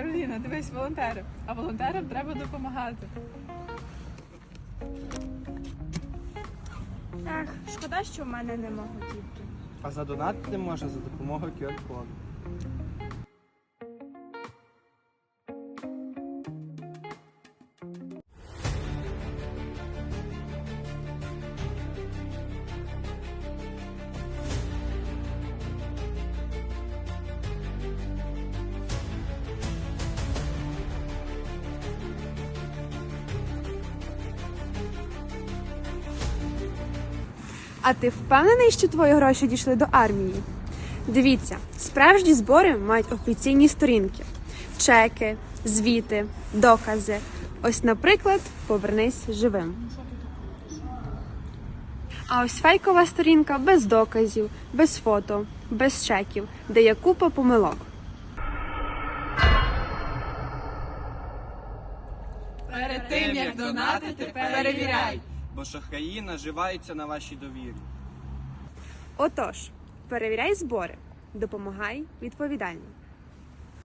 Аліна, дивись, волонтери. А волонтерам треба допомагати. Ех, шкода, що в мене нема готівки. А задонатити можна за допомогою QR-коду. А ти впевнений, що твої гроші дійшли до армії? Дивіться, справжні збори мають офіційні сторінки, чеки, звіти, докази. Ось, наприклад, повернись живим. А ось фейкова сторінка без доказів, без фото, без чеків, де є купа помилок. Перед тим, як донатити, перевіряй. Бо шахраї наживаються на вашій довірі. Отож, перевіряй збори, допомагай відповідально.